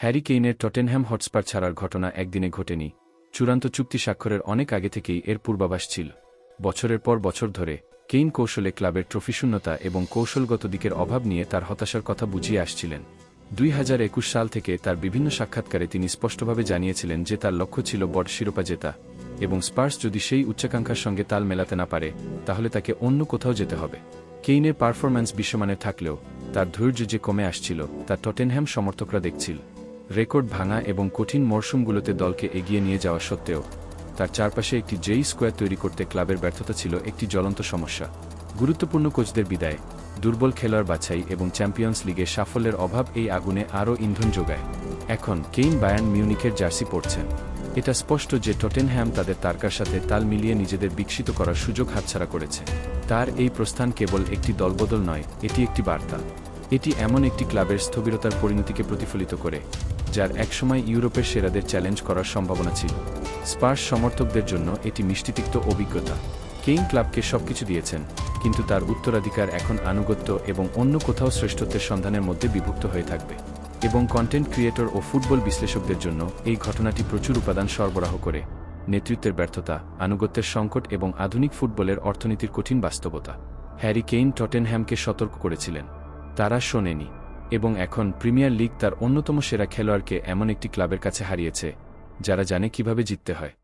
Harry কেইনের Tottenham Hotspur ছাড়ার ঘটনা একদিনে ঘটেনি। চূড়ান্ত চুক্তি স্বাক্ষরের অনেক আগে থেকেই এর পূর্বাভাস ছিল। বছরের পর বছর ধরে, কেইন কৌশলে ক্লাবের ট্রফিশূন্যতা এবং কৌশলগত দিকের অভাব নিয়ে তার হতাশার কথা বুঝিয়ে আসছিলেন। দুই হাজার একুশ সাল থেকে তার বিভিন্ন সাক্ষাৎকারে তিনি স্পষ্টভাবে জানিয়েছিলেন যে তার লক্ষ্য ছিল বড় শিরোপা জেতা এবং স্পার্স যদি সেই উচ্চাকাঙ্ক্ষার সঙ্গে তাল মেলাতে না পারে, তাহলে তাকে অন্য কোথাও যেতে হবে। কেইনের পারফরম্যান্স বিশ্বমানের থাকলেও, তার ধৈর্য যে কমে আসছিল, তা টটেনহ্যাম সমর্থকরা দেখছিল। রেকর্ড ভাঙা এবং কঠিন মরশুমগুলোতে দলকে এগিয়ে নিয়ে যাওয়া সত্ত্বেও, তার চারপাশে একটি জেই স্কোয়ার তৈরি করতে ক্লাবের ব্যর্থতা ছিল একটি জ্বলন্ত সমস্যা। গুরুত্বপূর্ণ কোচদের বিদায়, দুর্বল খেলোয়াড় বাছাই এবং চ্যাম্পিয়ন্স লিগে সাফল্যের অভাব এই আগুনে আরও ইন্ধন যোগায়। এখন কেইন বায়ার্ন মিউনিকের জার্সি পড়ছেন এটা স্পষ্ট যে টটেনহ্যাম তাদের তারকার সাথে তাল মিলিয়ে নিজেদের বিকশিত করার সুযোগ হাতছাড়া করেছে। তার এই প্রস্থান কেবল একটি দলবদল নয়, এটি একটি বার্তা। এটি এমন একটি ক্লাবের স্থবিরতার পরিণতিকে প্রতিফলিত করে, যার একসময় ইউরোপের সেরাদের চ্যালেঞ্জ করার সম্ভাবনা ছিল। স্পার্স সমর্থকদের জন্য এটি মিষ্টিতিক্ত অভিজ্ঞতা। কেইন ক্লাবকে সবকিছু দিয়েছেন, কিন্তু তার উত্তরাধিকার এখন আনুগত্য এবং অন্য কোথাও শ্রেষ্ঠত্বের সন্ধানের মধ্যে বিভক্ত হয়ে থাকবে। এবং কন্টেন্ট ক্রিয়েটর ও ফুটবল বিশ্লেষকদের জন্য এই ঘটনাটি প্রচুর উপাদান সরবরাহ করে, নেতৃত্বের ব্যর্থতা, আনুগত্যের সংকট এবং আধুনিক ফুটবলের অর্থনীতির কঠিন বাস্তবতা। হ্যারি কেইন টটেনহ্যামকে সতর্ক করেছিলেন। তারা শোনেনি, এবং এখন প্রিমিয়ার লিগ তার অন্যতম সেরা খেলোয়াড়কে এমন একটি ক্লাবের কাছে হারিয়েছে, যারা জানে কীভাবে জিততে হয়।